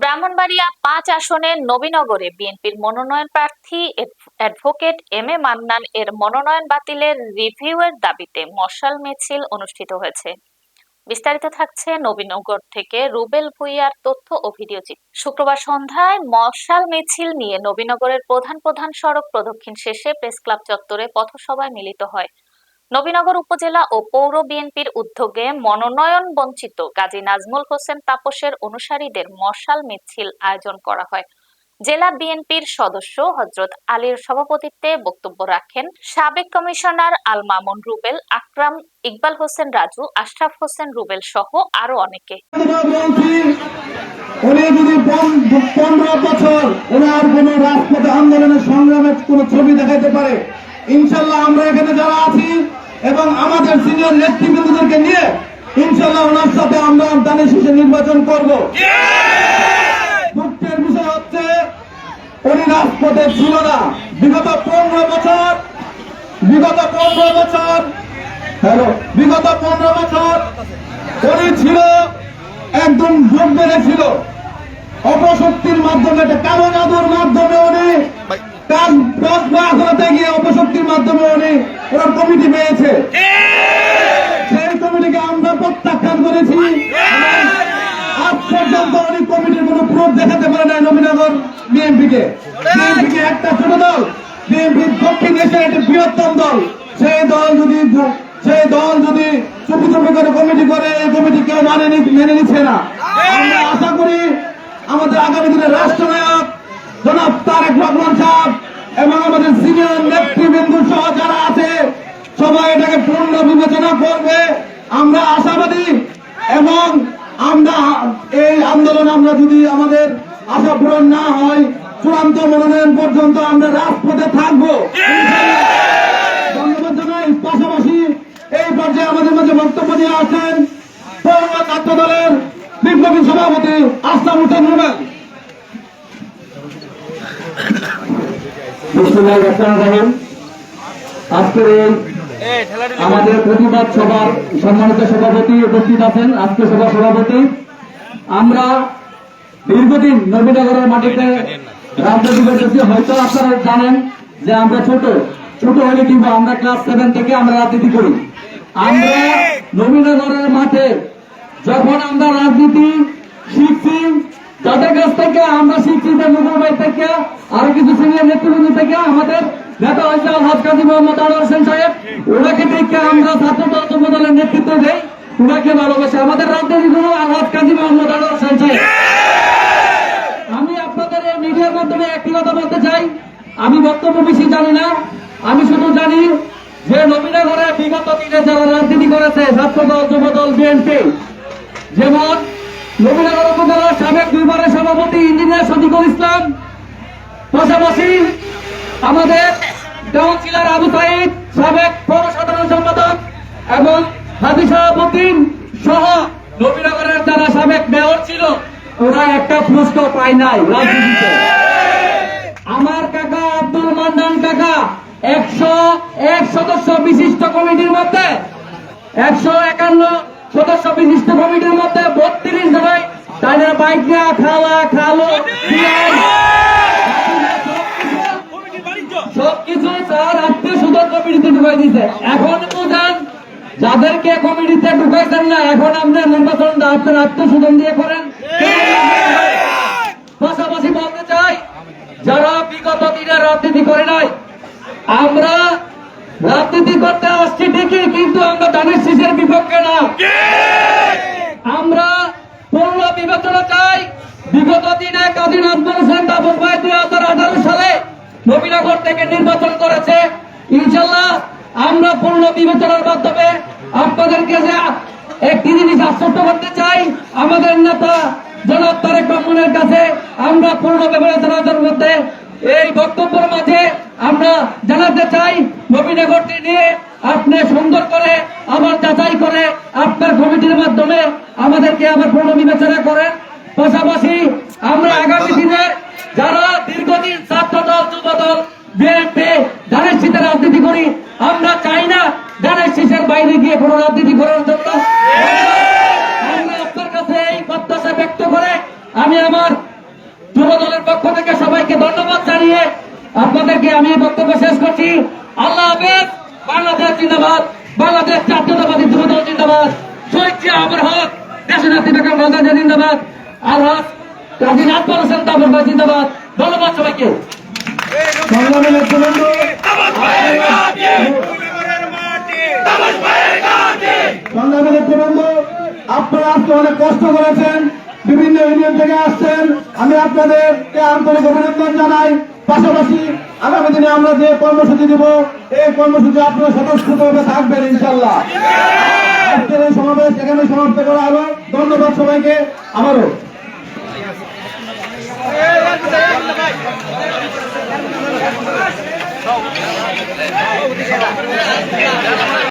ব্রাহ্মণবাড়িয়া পাঁচ আসনে নবীনগরে বিএনপির মনোনয়ন প্রার্থী অ্যাডভোকেট এম এ মান্নান এর মনোনয়ন বাতিলের রিভিউয়ের দাবিতে মশাল মিছিল অনুষ্ঠিত হয়েছে। বিস্তারিত থাকছে নবীনগর থেকে রুবেল ভুইয়ার তথ্য ও ভিডিও চিত্র। শুক্রবার সন্ধ্যায় মশাল মিছিল নিয়ে নবীনগরের প্রধান প্রধান সড়ক প্রদক্ষিণ শেষে প্রেস ক্লাব চত্বরে পথসভায় মিলিত হয়। নবীনগর উপজেলা ও পৌর বিএনপির উদ্যোগে মনোনয়ন বঞ্চিত গাজী নাজমুল হোসেন তাপসের অনুসারীদের মশাল মিছিল আয়োজন করা হয়। জেলা বিএনপির সদস্য হজরত আলীর সভাপতিত্বে বক্তব্য রাখেন সাবেক কমিশনার আল মামুন রুবেল, আকরাম ইকবাল হোসেন রাজু, আশরাফ হোসেন রুবেল সহ আরও অনেকে। পনেরো বছর ওনার কোন রাজপথে আন্দোলনের সংগ্রামের কোন ছবি পারে। ইনশাল্লাহ আমরা এখানে যারা আছি এবং আমাদের সিনিয়র নেতৃবৃন্দদেরকে নিয়ে ইনশাল্লাহ ওনার সাথে আমরা দানের শেষে নির্বাচন করব। দুঃখের বিষয় হচ্ছে উনি রাজপথে ছিল না। বিগত পনেরো বছর বিগত পনেরো বছর হ্যালো বিগত পনেরো বছর উনি ছিল একদম যোগ বেড়েছিল অপশক্তির মাধ্যমে কালো জাদুর মাধ্যমে উনি কাজ কাজ না করাতে গিয়ে অপশক্তির মাধ্যমে উনি ওনার কমিটি পেয়েছে। সেই কমিটিকে আমরা প্রত্যাখ্যান করেছি। আজ পর্যন্ত উনি কমিটির কোন প্রুফ দেখাতে পারে না নবীনগর একটা ছোট দল বিএনপি দক্ষিণ এশিয়ার একটি বৃহত্তম দল। সেই দল যদি সেই দল যদি চুপি চুপি করে কমিটি করে এই কমিটি কেউ মানে মেনে নিচ্ছে না। আমরা আশা করি আমাদের আগামী দিনের রাষ্ট্রনায়ক জনাব তারেক রহমান সাহেব এবং আমাদের সিনিয়র নেতৃবৃন্দ সহ যারা আছে সবাই এটাকে বিবেচনা করবে, আমরা আশাবাদী এবং আমরা এই আন্দোলন আমরা যদি আমাদের আশা পূরণ না হয়, চূড়ান্ত মনোনয়ন পর্যন্ত আমরা রাজপথে থাকব। পাশাপাশি এই পর্যায়ে আমাদের মাঝে বক্তব্য দিয়ে আছেন পৌর ছাত্র দলের বিপ্লবী সভাপতি আস্তাম হোসেন রহিম। আজকের এই আমাদের প্রতিবাদ সভার সম্মানিত সভাপতি উপস্থিত আছেন, আজকে সভা সভাপতি। আমরা দীর্ঘদিন নবীনগরের মাটিতে রাজনীতি করতেছি হয়তো আপনারা জানেন যে আমরা ছোট ছোট হলে কিন্তু আমরা ক্লাস সেভেন থেকে আমরা রাজনীতি করি। আমরা নবীনগরের মাঠে যখন আমরা রাজনীতি শিখছি, যাদের কাছ থেকে আমরা শিখছি, যে মুঘল থেকে, আরও কিছু সিনিয়র নেতৃবৃন্দ থেকে আমাদের নেতা হয়েছে আলহাজ কাজী মোহাম্মদ আনোয়ার হোসেন সাহেব। ওনাকে দেখে আমরা ছাত্র দলের নেতৃত্ব দেই। ওনাকে ভালোবাসে। আমাদের রাজনীতি গুরু আলহাজ কাজী মোহাম্মদ আনোয়ার হোসেন সাহেব। আমি আপনাদের এই মিডিয়ার মাধ্যমে একটি কথা বলতে চাই। আমি বক্তব্য বেশি জানি না। আমি শুধু জানি যে নবীনগরে বিগত দিনে যারা রাজনীতি করেছে ছাত্র দল যুব দল বিএনপি যেমন নবীনগর উপজেলার সাবেক দুইবারের সভাপতি ইঞ্জিনিয়ার শফিকুল ইসলাম। পাশাপাশি আমাদের কাউন্সিলর আবু সাইদ, সাবেক পৌর সাধারণ সম্পাদক এবং সভাপতি সহ নবীনগরের যারা সাবেক মেয়র ছিল, ওরা একটা পুরস্কার পায় নাই রাজনীতিতে। আমার কাকা আব্দুল মান্নান কাকা, একশো এক সদস্য বিশিষ্ট কমিটির মধ্যে, একশো একান্ন সদস্য বিশিষ্ট কমিটির মধ্যে বত্রিশ জনায় তাদের বাইক খাওয়া, খালো সবকিছু আত্মীয় সুদর কমিটিতে ঢুকাই দিছে এখন বুঝান যাদেরকে কমিটিতে ঢুকাইছেন না, এখন আপনার নির্বাচন আপনার আত্মীয় দিয়ে করেন। পাশাপাশি বলতে চাই, যারা বিগত দিনে রাজনীতি করে নাই, আমরা রাজনীতি করতে আসছি ঠিকই, কিন্তু আমরা দানের শীষের বিপক্ষে না। আমরা পূর্ণ বিবেচনা চাই, বিগত দিনে কাজী নাজমুল হোসেন তাপস ভাই হাজার আঠারো সালে নবীনগর থেকে নির্বাচন করেছে। ইনশাল্লাহ আমরা পূর্ণ বিবেচনার মাধ্যমে আপনাদেরকে যে একটি জিনিস আশ্বস্ত করতে চাই, আমাদের নেতা জনাব তারেক রহমানের কাছে আমরা পূর্ণ বিবেচনার মধ্যে এই বক্তব্যের মাঝে আমরা জানাতে চাই, নবীনগরটি নিয়ে আপনি সুন্দর করে, আবার যাচাই করে আপনার কমিটির মাধ্যমে আমাদেরকে আবার পূর্ণ বিবেচনা করেন পাশাপাশি আমরা আগামী দিনের যারা দীর্ঘদিন ছাত্র দল যুব দল বিএনপি ধানের শীতের রাজনীতি করি, আমরা চাই না ধানের শীষের বাইরে গিয়ে কোনো রাজনীতি করার জন্য। আমরা আপনার কাছে এই প্রত্যাশা ব্যক্ত করে আমি আমার যুব দলের পক্ষ থেকে সবাইকে ধন্যবাদ জানিয়ে আপনাদেরকে আমি বক্তব্য শেষ করছি। আল্লাহ হাফেজ, বাংলাদেশ জিন্দাবাদ, বাংলাদেশ জাতীয়তাবাদী যুব দল জিন্দাবাদ, শহীদ জিয়া আবর হক, দেশনেত্রী বেগম জিয়া জিন্দাবাদ আর হক কাজী নাজমুল হোসেন তাবর জিন্দাবাদ। ধন্যবাদ সবাইকে। সংগ্রামী নেতৃবৃন্দ সংগ্রামী নেতৃবৃন্দ আপনারা অনেক কষ্ট করেছেন বিভিন্ন ইউনিয়ন থেকে আসছেন আমি আপনাদেরকে আন্তরিক অভিনন্দন জানাই পাশাপাশি আগামী দিনে আমরা যে কর্মসূচি দিব এই কর্মসূচি আপনারা স্বতঃস্ফূর্তভাবে থাকবেন ইনশাল্লাহ আজকের এই সমাবেশ সমাপ্ত করা হলো ধন্যবাদ সবাইকে আমারও Hey,